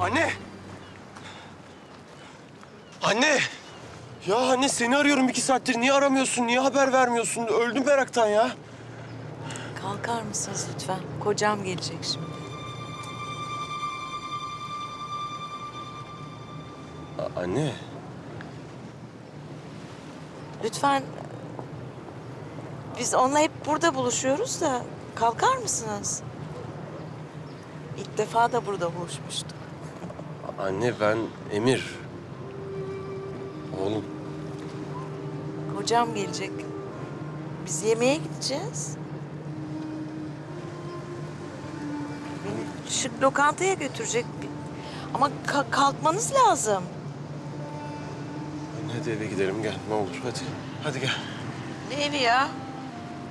Anne! Anne! Ya anne seni arıyorum iki saattir. Niye aramıyorsun? Niye haber vermiyorsun? Öldüm meraktan ya. Kalkar mısınız lütfen? Kocam gelecek şimdi. A- anne. Lütfen biz onunla hep burada buluşuyoruz da kalkar mısınız? İlk defa da burada buluşmuştuk. Anne ben Emir. Oğlum. Kocam gelecek. Biz yemeğe gideceğiz. Beni şık lokantaya götürecek. Ama ka- kalkmanız lazım. Anne hadi eve gidelim gel ne olur hadi. Hadi gel. Ne evi ya?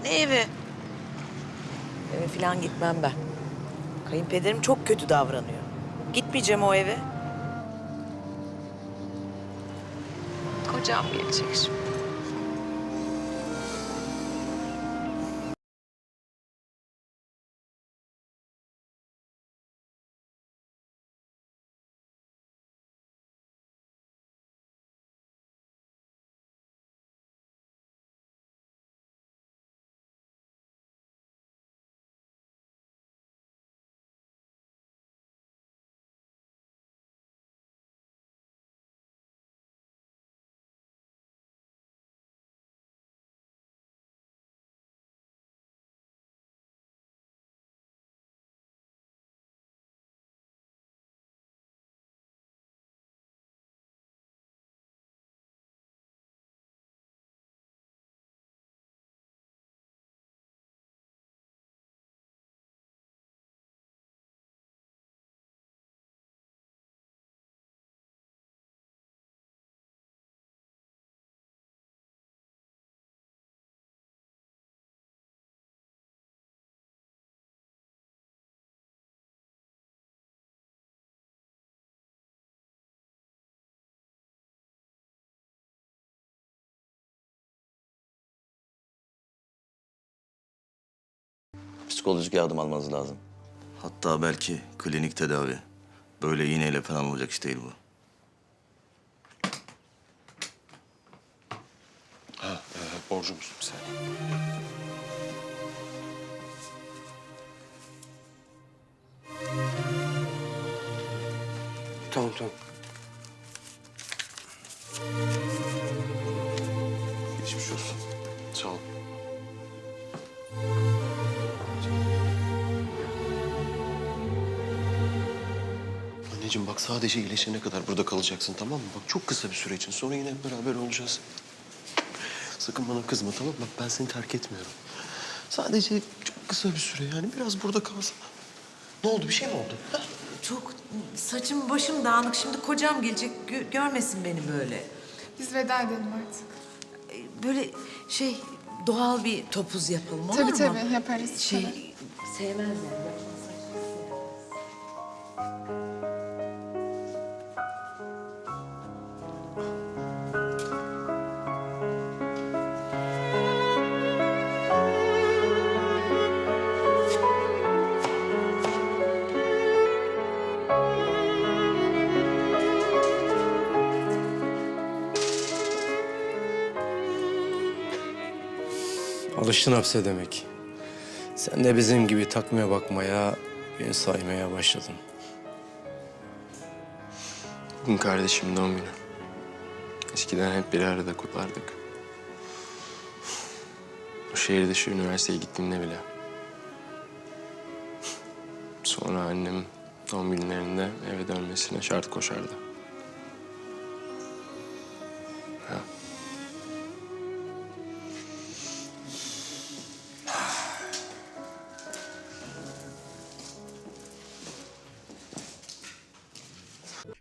Ne evi? Eve falan gitmem ben. Kayınpederim çok kötü davranıyor. Gitmeyeceğim o eve. Kocam gelecek şimdi. Psikolojik yardım almanız lazım. Hatta belki klinik tedavi. Böyle iğneyle falan olacak iş değil bu. Ha, e, borcumuz bir saniye. Tamam tamam. Geçmiş olsun. Anneciğim bak sadece iyileşene kadar burada kalacaksın tamam mı? Bak çok kısa bir süre için. Sonra yine hep beraber olacağız. Sakın bana kızma tamam mı? Bak ben seni terk etmiyorum. Sadece çok kısa bir süre yani biraz burada kalsın. Ne oldu? Bir şey mi oldu? Ha? Çok saçım başım dağınık. Şimdi kocam gelecek. gö- görmesin beni böyle. Biz veda edelim artık. Ee, Böyle şey doğal bir topuz yapalım olur Tabii mu? tabii yaparız. tabii. Şey sevmezler. Alıştın hapse demek. Sen de bizim gibi takmaya bakmaya, gün saymaya başladın. Bugün kardeşimin doğum günü. Eskiden hep bir arada kutlardık. O şehir dışı üniversiteye gittiğimde bile. Sonra annem doğum günlerinde eve dönmesine şart koşardı.